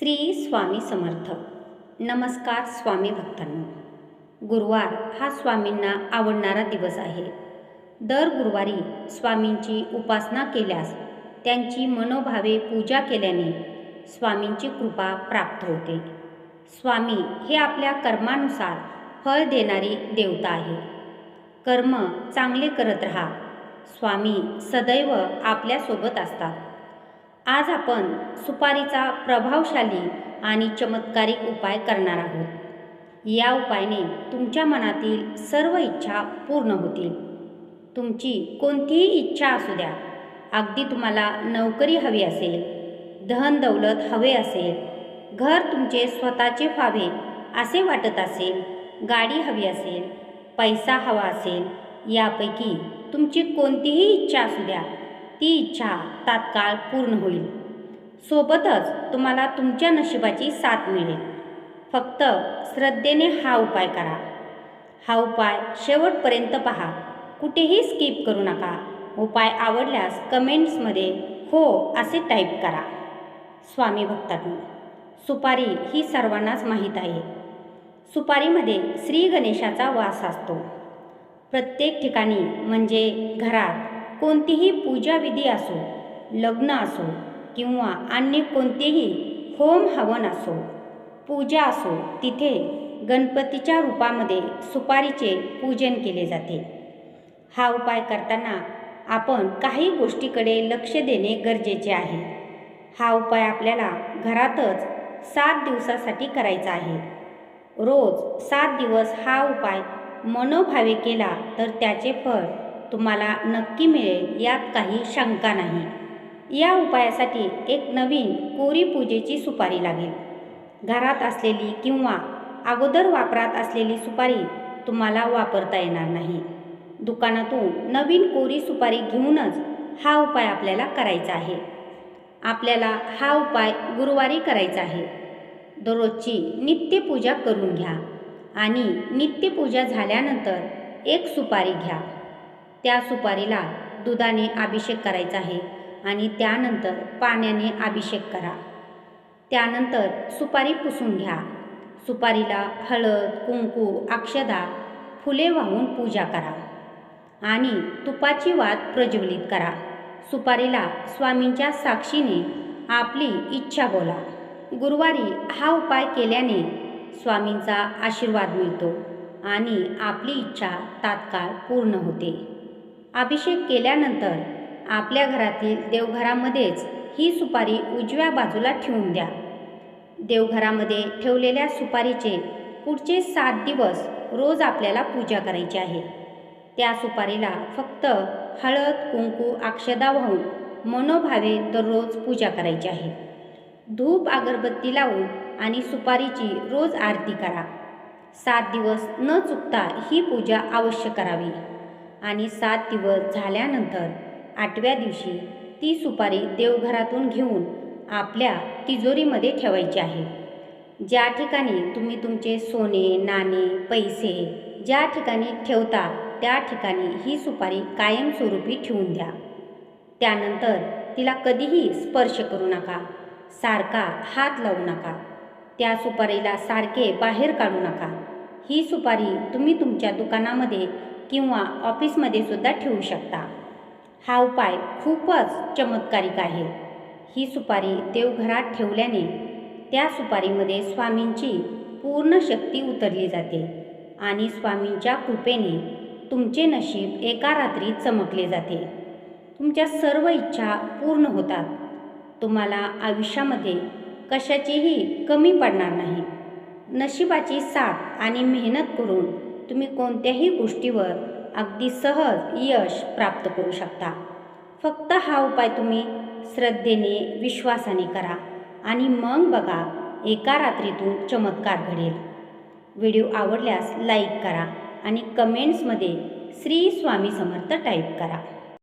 श्री स्वामी समर्थ. नमस्कार स्वामी भक्तांनो. गुरुवार हा स्वामींना आवडणारा दिवस आहे. दर गुरुवारी स्वामींची उपासना केल्यास त्यांची मनोभावे पूजा केल्याने स्वामींची कृपा प्राप्त होते. स्वामी हे आपल्या कर्मानुसार फळ देणारी देवता आहे. कर्म चांगले करत राहा. स्वामी सदैव आपल्यासोबत असतात. आज आपण सुपारीचा प्रभावशाली आणि चमत्कारिक उपाय करणार आहोत. या उपायाने तुमच्या मनातील सर्व इच्छा पूर्ण होतील. तुमची कोणतीही इच्छा असू द्या. अगदी तुम्हाला नोकरी हवी असेल धन दौलत हवे असेल घर तुमचे स्वतःचे व्हावे असे वाटत असेल गाडी हवी असेल पैसा हवा असेल यापैकी तुमची कोणतीही इच्छा असू द्या. ती इच्छा तात्काळ पूर्ण होईल. सोबतच तुम्हाला तुमच्या नशिबाची साथ मिळेल. फक्त श्रद्धेने हा उपाय करा. हा उपाय शेवटपर्यंत पहा. कुठेही स्किप करू नका. उपाय आवडल्यास कमेंट्समध्ये हो असे टाईप करा. स्वामी भक्तांनी सुपारी ही सर्वांनाच माहीत आहे. सुपारीमध्ये श्री गणेशाचा वास असतो. प्रत्येक ठिकाणी म्हणजे घरात कोणतीही पूजाविधी असो लग्न असो किंवा अन्य कोणतेही होम हवन असो पूजा असो तिथे गणपतीच्या रूपामध्ये सुपारीचे पूजन केले जाते. हा उपाय करताना आपण काही गोष्टीकडे लक्ष देणे गरजेचे आहे. हा उपाय आपल्याला घरातच सात दिवसासाठी करायचा आहे. रोज सात दिवस हा उपाय मनोभावे केला तर त्याचे फळ तुम्हाला नक्की मिळेल यात काही शंका नाही. या उपायासाठी एक नवीन कोरी पूजेची सुपारी लागेल. घरात असलेली किंवा अगोदर वापरात असलेली सुपारी तुम्हाला वापरता येणार नाही. दुकानातून नवीन कोरी सुपारी घेऊनच हा उपाय आपल्याला करायचा आहे. आपल्याला हा उपाय गुरुवारी करायचा आहे. दररोजची नित्यपूजा करून घ्या आणि नित्यपूजा झाल्यानंतर एक सुपारी घ्या. त्या सुपारीला दुधाने अभिषेक करायचा आहे आणि त्यानंतर पाण्याने अभिषेक करा. त्यानंतर सुपारी पुसून घ्या. सुपारीला हळद कुंकू अक्षदा फुले वाहून पूजा करा आणि तुपाची वात प्रज्वलित करा. सुपारीला स्वामींच्या साक्षीने आपली इच्छा बोला. गुरुवारी हा उपाय केल्याने स्वामींचा आशीर्वाद मिळतो आणि आपली इच्छा तात्काळ पूर्ण होते. अभिषेक केल्यानंतर आपल्या घरातील देवघरामध्येच ही सुपारी उजव्या बाजूला ठेवून द्या. देवघरामध्ये ठेवलेल्या सुपारीचे पुढचे सात दिवस रोज आपल्याला पूजा करायची आहे. त्या सुपारीला फक्त हळद कुंकू अक्षदा वाहून मनोभावे दररोज पूजा करायची आहे. धूप अगरबत्ती लावून आणि सुपारीची रोज आरती करा. सात दिवस न चुकता ही पूजा अवश्य करावी. आणि सात दिवस झाल्यानंतर आठव्या दिवशी ती सुपारी देवघरातून घेऊन आपल्या तिजोरीमध्ये ठेवायची आहे. ज्या ठिकाणी तुम्ही तुमचे सोने नाणे पैसे ज्या ठिकाणी ठेवता त्या ठिकाणी ही सुपारी कायमस्वरूपी ठेवून द्या. त्यानंतर तिला कधीही स्पर्श करू नका सारखा हात लावू नका त्या सुपारीला सारखे बाहेर काढू नका. ही सुपारी तुम्ही तुमच्या दुकानामध्ये किंवा ऑफिसमध्ये सुद्धा ठेवू शकता. हा उपाय खूपच चमत्कारिक आहे. ही सुपारी देवघरात ठेवल्याने त्या सुपारीमध्ये स्वामींची पूर्ण शक्ती उतरली जाते आणि स्वामींच्या कृपेने तुमचे नशीब एका रात्री चमकले जाते. तुमच्या सर्व इच्छा पूर्ण होतात. तुम्हाला आयुष्यामध्ये कशाचीही कमी पडणार नाही. नशिबाची साथ आणि मेहनत करून तुम्ही कोणत्याही गोष्टीवर अगदी सहज यश प्राप्त करू शकता. फक्त हा उपाय तुम्ही श्रद्धेने विश्वासाने करा आणि मग बघा एका रात्रीतून चमत्कार घडेल. व्हिडिओ आवडल्यास लाईक करा आणि कमेंट्समध्ये श्री स्वामी समर्थ टाईप करा.